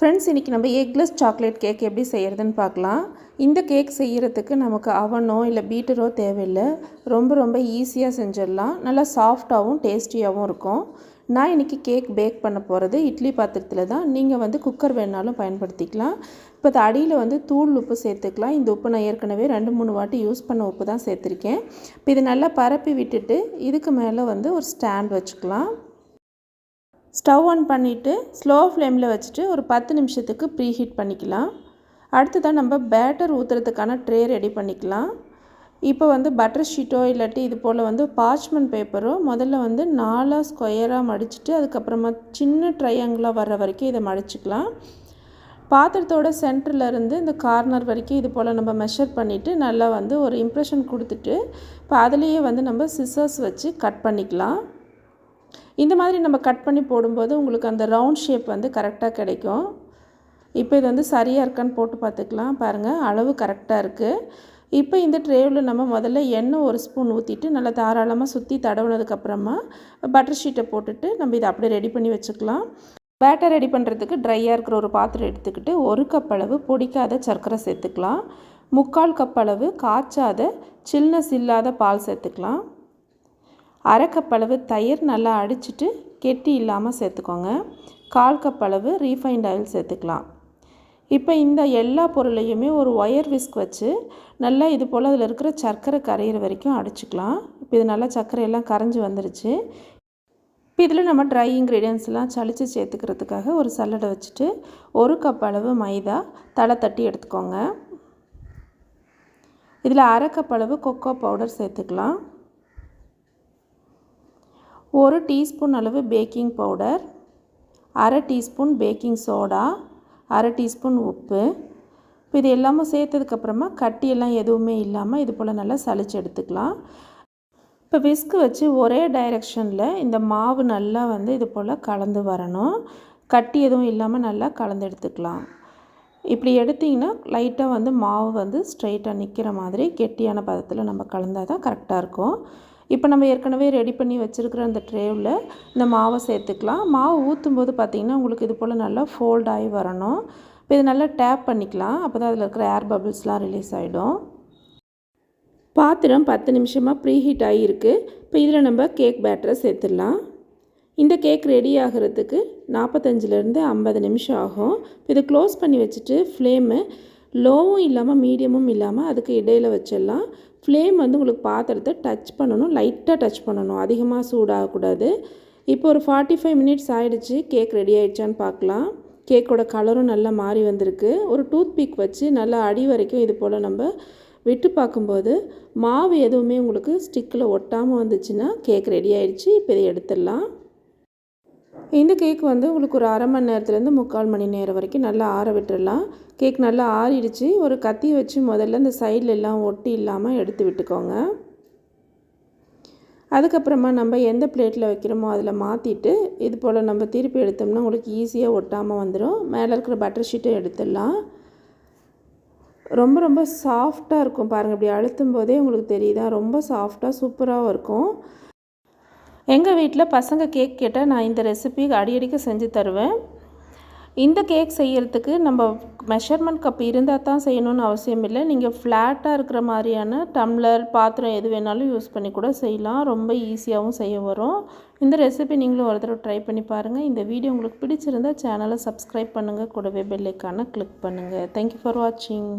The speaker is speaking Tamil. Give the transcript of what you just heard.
ஃப்ரெண்ட்ஸ் இன்றைக்கி நம்ம எக்லெஸ் சாக்லேட் கேக் எப்படி செய்கிறதுன்னு பார்க்கலாம். இந்த கேக் செய்கிறதுக்கு நமக்கு அவனோ இல்லை பீட்டரோ தேவையில்லை. ரொம்ப ரொம்ப ஈஸியாக செஞ்சிடலாம். நல்லா சாஃப்டாகவும் டேஸ்டியாகவும் இருக்கும். நான் இன்றைக்கி கேக் பேக் பண்ண போகிறது இட்லி பாத்திரத்தில் தான். நீங்கள் வந்து குக்கர் வேணாலும் பயன்படுத்திக்கலாம். இப்போ அது அடியில் வந்து தூள் உப்பு சேர்த்துக்கலாம். இந்த உப்பு நான் ஏற்கனவே ரெண்டு மூணு வாட்டி யூஸ் பண்ண உப்பு தான் சேர்த்துருக்கேன். இப்போ இது நல்லா பரப்பி விட்டுட்டு இதுக்கு மேலே வந்து ஒரு ஸ்டாண்ட் வச்சுக்கலாம். ஸ்டவ் ஆன் பண்ணிவிட்டு ஸ்லோ ஃப்ளேமில் வச்சுட்டு ஒரு பத்து நிமிஷத்துக்கு ப்ரீ ஹீட் பண்ணிக்கலாம். அடுத்ததான் நம்ம பேட்டர் ஊற்றுறதுக்கான ட்ரே ரெடி பண்ணிக்கலாம். இப்போ வந்து பட்டர் ஷீட்டோ இல்லாட்டி இது போல் வந்து பார்ச்மெண்ட் பேப்பரோ முதல்ல வந்து நாலாக ஸ்கொயராக மடிச்சுட்டு அதுக்கப்புறமா சின்ன ட்ரையாங்கிளாக வர்ற வரைக்கும் இதை மடிச்சுக்கலாம். பாத்திரத்தோட சென்டரில் இருந்து இந்த கார்னர் வரைக்கும் இது போல் நம்ம மெஷர் பண்ணிவிட்டு நல்லா வந்து ஒரு இம்ப்ரெஷன் கொடுத்துட்டு இப்போ அதுலேயே வந்து நம்ம சிசர்ஸ் வச்சு கட் பண்ணிக்கலாம். இந்த மாதிரி நம்ம கட் பண்ணி போடும்போது உங்களுக்கு அந்த ரவுண்ட் ஷேப் வந்து கரெக்டாக கிடைக்கும். இப்போ இது வந்து சரியாக இருக்கான்னு போட்டு பார்த்துக்கலாம். பாருங்கள் அளவு கரெக்டாக இருக்குது இப்போ இந்த ட்ரேவில் நம்ம முதல்ல எண்ணெய் ஒரு ஸ்பூன் ஊற்றிட்டு நல்லா தாராளமாக சுற்றி தடவுனதுக்கப்புறமா பட்டர் ஷீட்டை போட்டுட்டு நம்ம இதை அப்படியே ரெடி பண்ணி வச்சுக்கலாம். பேட்டர் ரெடி பண்ணுறதுக்கு ட்ரையாக இருக்கிற ஒரு பாத்திரம் எடுத்துக்கிட்டு ஒரு கப் அளவு பொடிக்காத சர்க்கரை சேர்த்துக்கலாம். முக்கால் கப் அளவு காய்ச்சாத சில்னஸ் இல்லாத பால் சேர்த்துக்கலாம். அரை கப் அளவு தயிர் நல்லா அடிச்சுட்டு கெட்டி இல்லாமல் சேர்த்துக்கோங்க. கால் கப் அளவு ரீஃபைண்ட் ஆயில் சேர்த்துக்கலாம். இப்போ இந்த எல்லா பொருளையுமே ஒரு ஒயர் விஸ்க் வச்சு நல்லா இது போல் அதில் இருக்கிற சர்க்கரை கரையிற வரைக்கும் அடிச்சுக்கலாம். இப்போ இது நல்லா சர்க்கரையெல்லாம் கரைஞ்சி வந்துருச்சு. இப்போ இதில் நம்ம ட்ரை இன்க்ரீடியன்ஸ்லாம் சளிச்சு சேர்த்துக்கிறதுக்காக ஒரு சல்லடை வச்சுட்டு ஒரு கப் அளவு மைதா தலை தட்டி எடுத்துக்கோங்க. இதில் அரை கப் அளவு கொக்கோ பவுடர் சேர்த்துக்கலாம். ஒரு டீஸ்பூன் அளவு பேக்கிங் பவுடர் அரை டீஸ்பூன் பேக்கிங் சோடா அரை டீஸ்பூன் உப்பு. இப்போ இது எல்லாமும் சேர்த்ததுக்கப்புறமா கட்டியெல்லாம் எதுவுமே இல்லாமல் இது போல் நல்லா சளிச்சு எடுத்துக்கலாம். இப்போ விஸ்கு வச்சு ஒரே டைரெக்ஷனில் இந்த மாவு நல்லா வந்து இது போல் கலந்து வரணும். கட்டி எதுவும் இல்லாமல் நல்லா கலந்து எடுத்துக்கலாம். இப்படி எடுத்திங்கன்னா லைட்டாக வந்து மாவு வந்து ஸ்ட்ரைட்டாக நிற்கிற மாதிரி கெட்டியான பதத்தில் நம்ம கலந்தால் தான் கரெக்டாக இருக்கும். இப்போ நம்ம ஏற்கனவே ரெடி பண்ணி வச்சுருக்கிற அந்த ட்ரேவில் இந்த மாவை சேர்த்துக்கலாம். மாவு ஊற்றும் போது பார்த்திங்கன்னா உங்களுக்கு இது போல் நல்லா ஃபோல்ட் ஆகி வரணும். இப்போ இது நல்லா டேப் பண்ணிக்கலாம். அப்போ தான் அதில் இருக்கிற ஏர் பபிள்ஸ்லாம் ரிலீஸ் ஆகிடும் பாத்திரம் பத்து நிமிஷமாக ப்ரீ ஹீட் ஆகியிருக்கு இப்போ இதில் நம்ம கேக் பேட்டரை சேர்த்துடலாம். இந்த கேக் ரெடி ஆகிறதுக்கு நாற்பத்தஞ்சிலேருந்து ஐம்பது நிமிஷம் ஆகும். இதை க்ளோஸ் பண்ணி வச்சுட்டு ஃப்ளேமு லோவும் இல்லாமல் மீடியமும் இல்லாமல் அதுக்கு இடையில் வச்சிடலாம். ஃப்ளேம் வந்து உங்களுக்கு பாத்திரத்தை டச் பண்ணணும் லைட்டாக டச் பண்ணணும். அதிகமாக சூடாகக்கூடாது. இப்போ ஒரு ஃபார்ட்டி ஃபைவ் மினிட்ஸ் ஆகிடுச்சு கேக் ரெடி ஆகிடுச்சான்னு பார்க்கலாம் கேக்கோட கலரும் நல்லா மாறி வந்திருக்கு. ஒரு டூத் பிக் வச்சு நல்லா அடி வரைக்கும் இது போல் நம்ம விட்டு பார்க்கும்போது மாவு எதுவுமே உங்களுக்கு ஸ்டிக்கில் ஒட்டாமல் வந்துச்சுன்னா கேக் ரெடி ஆகிடுச்சு இப்போ இதை எடுத்துடலாம். இந்த கேக் வந்து உங்களுக்கு ஒரு அரை மணி நேரத்துலேருந்து முக்கால் மணி நேரம் வரைக்கும் நல்லா ஆற விட்டுடலாம் கேக் நல்லா ஆறிடுச்சு. ஒரு கத்தி வச்சு முதல்ல இந்த சைடில் எல்லாம் ஒட்டி இல்லாமல் எடுத்து விட்டுக்கோங்க. அதுக்கப்புறமா நம்ம எந்த பிளேட்டில் வைக்கிறோமோ அதில் மாற்றிட்டு இது போல் நம்ம திருப்பி எடுத்தோம்னா உங்களுக்கு ஈஸியாக ஒட்டாமல் வந்துடும் மேலே இருக்கிற பட்டர் ஷீட்டை எடுத்துடலாம். ரொம்ப ரொம்ப சாஃப்டாக இருக்கும் பாருங்கள் இப்படி அழுத்தும் போதே உங்களுக்கு தெரியுதா? ரொம்ப சாஃப்டாக சூப்பராகவும் இருக்கும். எங்கள் வீட்டில் பசங்க கேக் கேட்டால் நான் இந்த ரெசிபி அடிக்கடிக்கு செஞ்சு தருவேன். இந்த கேக் செய்யறதுக்கு நம்ம மெஷர்மெண்ட் கப் இருந்தால் தான் செய்யணும்னு அவசியம் இல்லை. நீங்கள் ஃப்ளாட்டாக இருக்கிற மாதிரியான டம்ளர் பாத்திரம் எது வேணாலும் யூஸ் பண்ணி கூட செய்யலாம். ரொம்ப ஈஸியாகவும் செய்ய வரும். இந்த ரெசிபி நீங்களும் ஒரு தடவை ட்ரை பண்ணி பாருங்கள் இந்த வீடியோ உங்களுக்கு பிடிச்சிருந்தால் சேனலை சப்ஸ்கிரைப் பண்ணுங்கள் கூடவே பெல்லைக்கான கிளிக் பண்ணுங்கள் தேங்க்யூ ஃபார் வாட்சிங்